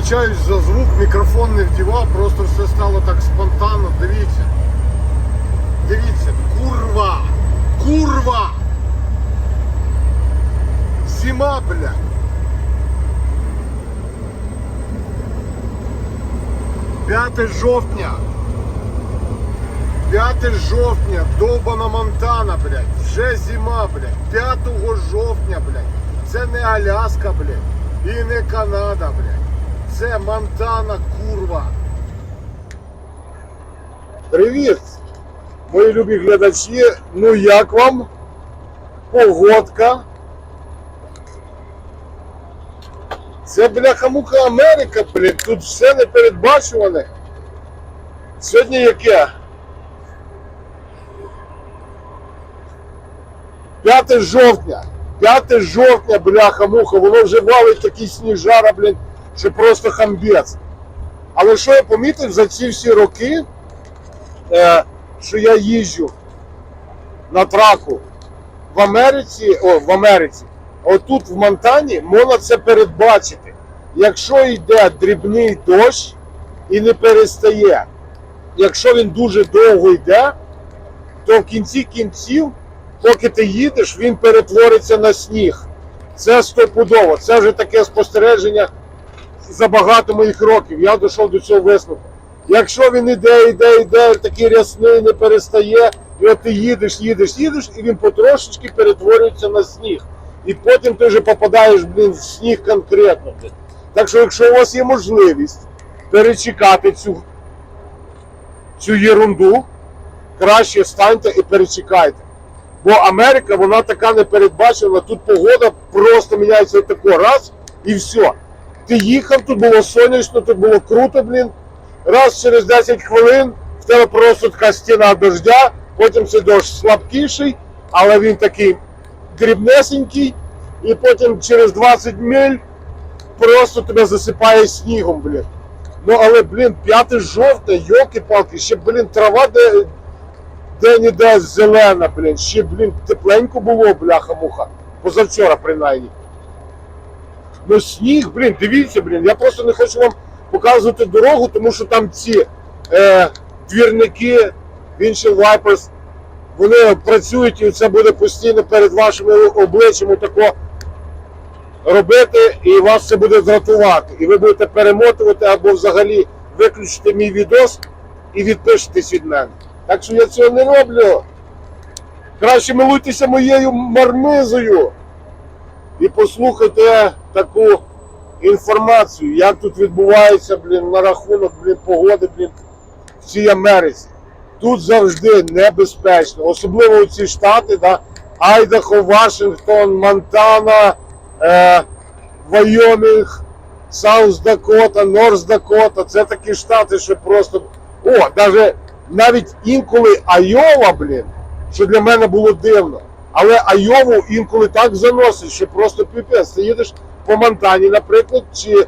вибачаюсь за звук, мікрофон не вдівав, просто все стало так спонтанно. Дивіться. Дивіться, курва! Курва! Зима, блядь! П'яте жовтня. 5 жовтня, довбана Монтана, блядь. Вже зима, блядь. 5 жовтня, блядь. Це не Аляска, блядь. І не Канада, блядь. Це Монтана, курва. Привіт, мої любі глядачі. Ну як вам? Погодка. Це бляха-муха Америка, блядь. Тут все непередбачуване. Сьогодні яке? 5 жовтня. 5 жовтня, бляха-муха, воно вже валить такий сніжара, блін, що просто хамбець. Але що я помітив за ці всі роки, е, що я їжджу на траку в Америці, о, в Америці, отут в Монтані можна це передбачити. Якщо йде дрібний дощ і не перестає, якщо він дуже довго йде, то в кінці кінців поки ти їдеш, він перетвориться на сніг. Це стопудово. Це вже таке спостереження за багато моїх років. Я дійшов до цього висновку. Якщо він іде, іде, іде, такий рясний, не перестає, і от ти їдеш, їдеш, їдеш, і він потрошечки перетворюється на сніг. І потім ти вже попадаєш блін, в сніг конкретно. Так що, якщо у вас є можливість перечекати цю, цю єрунду, краще станьте і перечекайте. Бо Америка, вона така непередбачена, тут погода просто міняється тако раз і все. Ти їхав, тут було сонячно, тут було круто, блін. Раз через 10 хвилин в тебе просто така стіна дождя, потім цей дощ слабкіший, але він такий дрібнесенький, і потім через 20 миль просто тебе засипає снігом, блін. Ну але, блін, 5 жовтня, йоки-палки, ще, блін, трава де, де-ніде зелена, блін. Ще, блін, тепленько було, бляха-муха. Позавчора, принаймні. Ну, сніг, блін, дивіться, блін. Я просто не хочу вам показувати дорогу, тому що там ці е, двірники, інші вайперс, вони працюють і це буде постійно перед вашими обличчями тако робити, і вас це буде дратувати. І ви будете перемотувати або взагалі виключите мій відос і відпишетесь від мене. Так що я цього не роблю. Краще милуйтеся моєю мармизою і послухайте таку інформацію, як тут відбувається блін, на рахунок блін, погоди блін, в цій Америці. Тут завжди небезпечно, особливо ці штати, да, Айдахо, Вашингтон, Монтана, е, Вайомінг, Саус Дакота, Норс Дакота. Це такі штати, що просто. О, навіть навіть інколи Айова, блін, що для мене було дивно. Але Айову інколи так заносить, що просто піпець. Ти їдеш по Монтані, наприклад, чи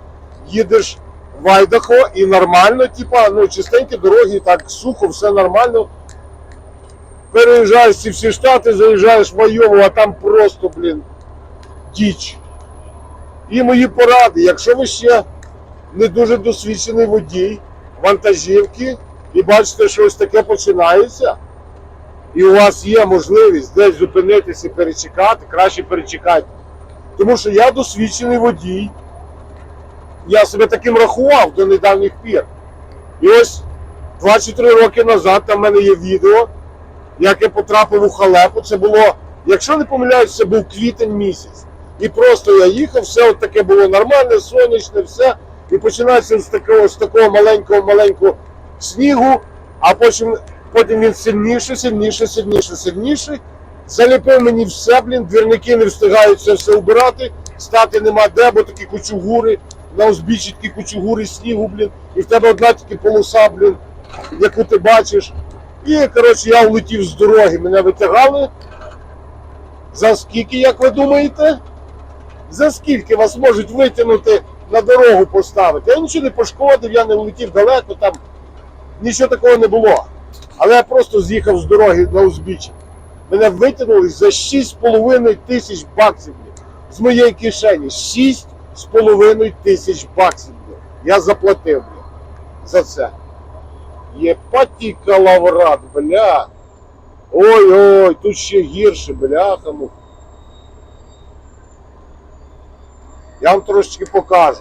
їдеш в Айдахо і нормально, типа, ну, чистенькі дороги, так сухо, все нормально. Переїжджаєш ці всі штати, заїжджаєш в Айову, а там просто, блін, діч. І мої поради, якщо ви ще не дуже досвідчений водій, вантажівки, і бачите, що ось таке починається, і у вас є можливість десь зупинитися і перечекати, краще перечекайте. Тому що я досвідчений водій, я себе таким рахував до недавніх пір. І ось 24 роки назад там в мене є відео, як я потрапив у халепу. Це було, якщо не помиляюсь, це був квітень місяць. І просто я їхав, все от таке було нормальне, сонячне, все. І починається з такого, з такого маленького маленького снігу, а потім, потім він сильніше, сильніше, сильніше, сильніше. Заліпив мені все, блін, двірники не встигають це все убирати, стати нема де, бо такі кучугури, на узбіччі такі кучугури снігу, блін, і в тебе одна тільки полоса, блін, яку ти бачиш. І, коротше, я влетів з дороги, мене витягали. За скільки, як ви думаєте? За скільки вас можуть витягнути на дорогу поставити? Я нічого не пошкодив, я не влетів далеко, там нічого такого не було. Але я просто з'їхав з дороги на узбіччя. Мене витягнули за 6,5 тисяч баксів з моєї кишені. 6,5 тисяч баксів. Я заплатив, за це. Єпаті калаврат, бля. Ой-ой, тут ще гірше, бляха. Я вам трошечки покажу.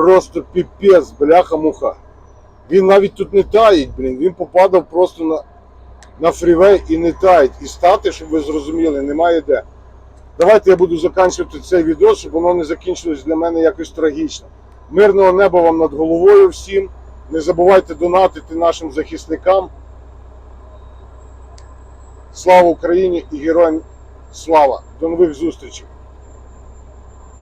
Просто піпець, бляха-муха. Він навіть тут не таїть, блін. Він попадав просто на, на фрівей і не таїть. І стати, щоб ви зрозуміли, немає де. Давайте я буду закінчувати цей відео, щоб воно не закінчилось для мене якось трагічно. Мирного неба вам над головою всім. Не забувайте донатити нашим захисникам. Слава Україні і героям слава! До нових зустрічей!